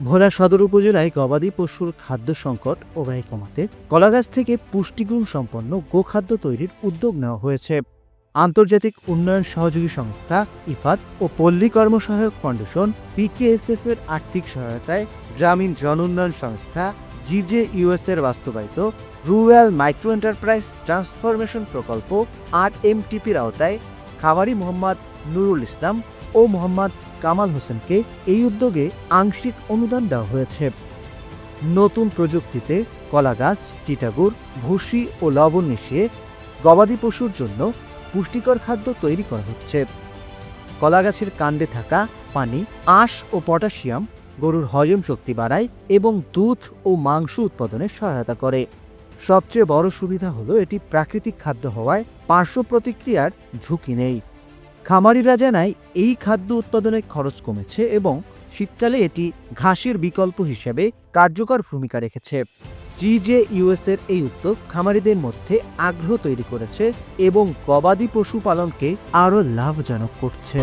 ভোলা সদর উপজেলায় গবাদি পশুর খাদ্য সংকট ও ব্যয় কমাতে কলাগাছ থেকে পুষ্টিগুণ সম্পন্ন গোখাদ্য তৈরির উদ্যোগ নেওয়া হয়েছে। আন্তর্জাতিক উন্নয়ন সহযোগী সংস্থা ইফাত ও পল্লী কর্মসহায়ক ফাউন্ডেশন পিকেএসএফ এর আর্থিক সহায়তায় গ্রামীণ জনোন্নয়ন সংস্থা জিজে ইউএস এর বাস্তবায়িত রুরাল মাইক্রো এন্টারপ্রাইজ ট্রান্সফরমেশন প্রকল্প আর এমটিপির আওতায় খামারি মোহাম্মদ নুরুল ইসলাম ও মোহাম্মদ কামাল হোসেনকে এই উদ্যোগে আংশিক অনুদান দেওয়া হয়েছে। নতুন প্রযুক্তিতে কলাগাছ চিটাগুড়, ভুসি ও লবণ মিশিয়ে গবাদি পশুর জন্য পুষ্টিকর খাদ্য তৈরি করা হচ্ছে। কলাগাছের কাণ্ডে থাকা পানি, আঁশ ও পটাশিয়াম গরুর হজম শক্তি বাড়ায় এবং দুধ ও মাংস উৎপাদনে সহায়তা করে। সবচেয়ে বড় সুবিধা হলো এটি প্রাকৃতিক খাদ্য হওয়ায় পার্শ্ব প্রতিক্রিয়ার ঝুঁকি নেই। খামারিরা জানায়, এই খাদ্য উৎপাদনে খরচ কমেছে এবং শীতকালে এটি ঘাসের বিকল্প হিসেবে কার্যকর ভূমিকা রেখেছে। জিজে ইউএস এর এই উদ্যোগ খামারিদের মধ্যে আগ্রহ তৈরি করেছে এবং গবাদি পশু পালনকে আরও লাভজনক করছে।